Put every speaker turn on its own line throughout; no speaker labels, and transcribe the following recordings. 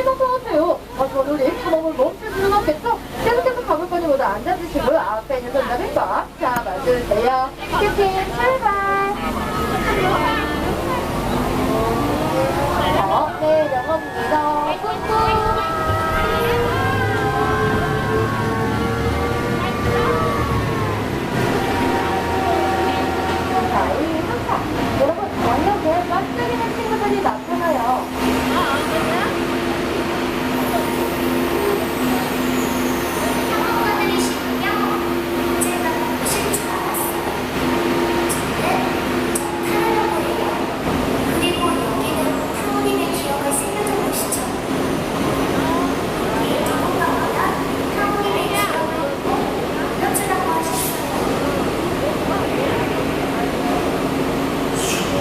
소리가 좋으세요. 아, 저들이 탐험을 멈출 수는 없겠죠? 계속해서 가볼 거니 모두 앉아주시고요. 앞에 있는 손잡이 꽉 잡아주세요. 큐팅 출발! 어, 내려갑니다. 꾹꾹. 자, 이 한타. 여러분, 완전 개 깜짝이는 친구들이 나타나요.
학부모들이시군요. 제가 보실 줄 알았어요. 저는 타라라고예요. 그리고 여기는 타오님의 기억을 새겨둔 곳이죠. 우리 누군가마다 타오님의 기억을 꼭 남겨주라고 하셨어요.
인간의 신이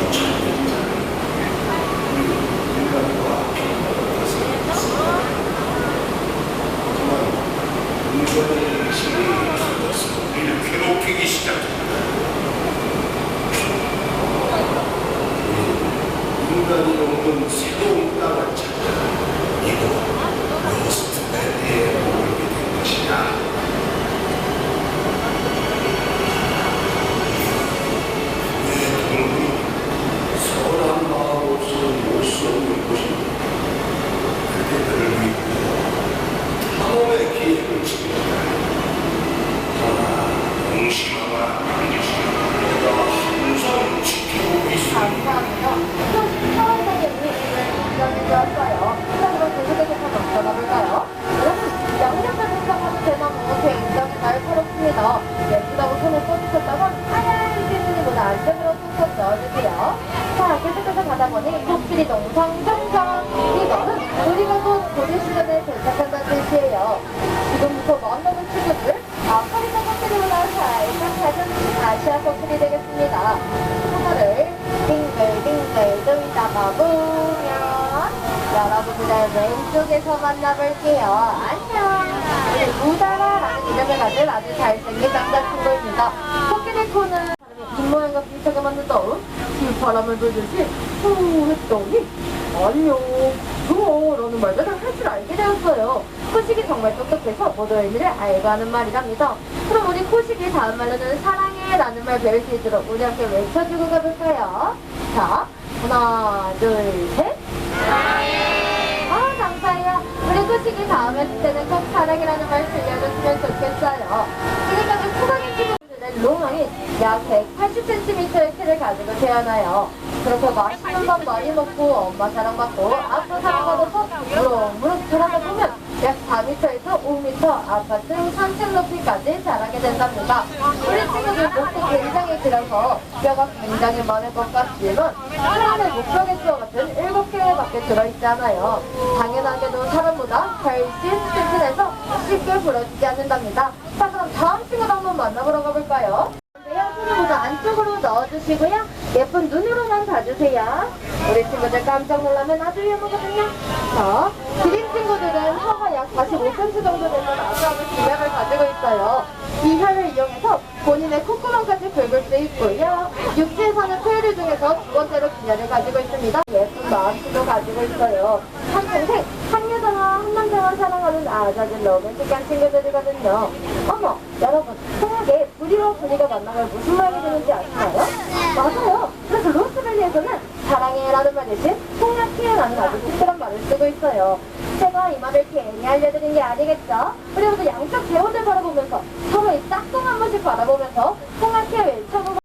터져서 괴롭히기. 우리는 인간이 없는 새로운 땅을 찾아 이곳 로스트밸리에 오르게 된 것이다. 내 동물이 선한 마음으로서 올수 없는 곳입니다. 그대들을 믿고 탐험의 기회를 주겠다. 그러나 명심하라. 내가 항상 지키고 있습니다.
감사합니다. 처음 선생님이 인정해 주었어요. 자, 그럼 계속해서 한번 들어가 볼까요? 여러분, 양옆에 생각하는 대나무 굉장히 날카롭습니다. 예쁘다고 손을 뻗으셨다면 하얀 기분이보다 안쪽으로 툭툭 넣어주세요. 자, 계속해서 가다 보니 코끼리 동상 정상. 이거는 우리가 곧 고대 시간에 도착한다는 뜻이에요. 지금부터 만나는 친구들, 아프리카 코끼리보다 살짝 작은 아시아 코끼리 되겠습니다. 하나를 빙글빙글 돌다가 보면 여러분들 왼쪽에서 만나볼게요. 안녕. 우리 무다라라는 이름을 가진 아주 잘생긴 남자친구입니다. 코끼리 코는 입 모양과 비슷하게 다음 바람을 불듯이 후 했더니 안녕 좋아 라는 말들을 할 줄 알게 되었어요. 코식이 정말 똑똑해서 의미를 알고 하는 말이랍니다. 그럼 우리 코식이 다음 말로는 사랑해 라는 말 배울 수 있도록 우리 함께 외쳐주고 가볼까요? 자, 하나, 둘, 셋. 약 180cm의 키를 가지고 태어나요. 그렇게 맛있는 밥 많이 먹고 엄마 사랑받고 아빠 사랑받아서 무럭무럭 자라다 보면 약 4m에서 5m 아파트 산책 높이까지 자라게 된답니다. 우리 친구들 목도 굉장히 길어서 뼈가 굉장히 많을 것 같지만 사람의 목표 개수와 같은 7개밖에 들어있잖아요. 당연하게도 사람보다 훨씬 튼튼해서 쉽게 부러지지 않는답니다. 자 그럼 다음 친구도 한번 만나보러 가볼까요? 네, 손을 모두 안쪽으로 넣어주시고요. 예쁜 눈으로만 봐주세요. 우리 친구들 깜짝 놀라면 아주 위험하거든요. 자, 기린 친구들은 혀가 약 45cm 정도 되는 아주 아주 기력을 가지고 있어요. 이 혀를 이용해서 본인의 콧구멍까지 긁을 수 있고요. 육지에서는 포유류 중에서 두 번째로 기력을 가지고 있습니다. 예쁜 마음씨도 가지고 있어요. 한 동생, 한 여자와 한 남자와 사랑하는 아주 아주 로맨틱한 친구들이거든요. 어머, 여러분, 통역에 불이와 불이가 만나면 무슨 말이 되는지 아시나요? 맞아요. 그래서 로스밸리에서는 사랑해라는 말 대신 통역해라는 아주 특별한 말을 쓰고 있어요. 제가 이 말을 괜히 알려드린 게 아니겠죠? 우리 모두 양쪽 대원을 바라보면서 서로의 짝꿍 한 번씩 바라보면서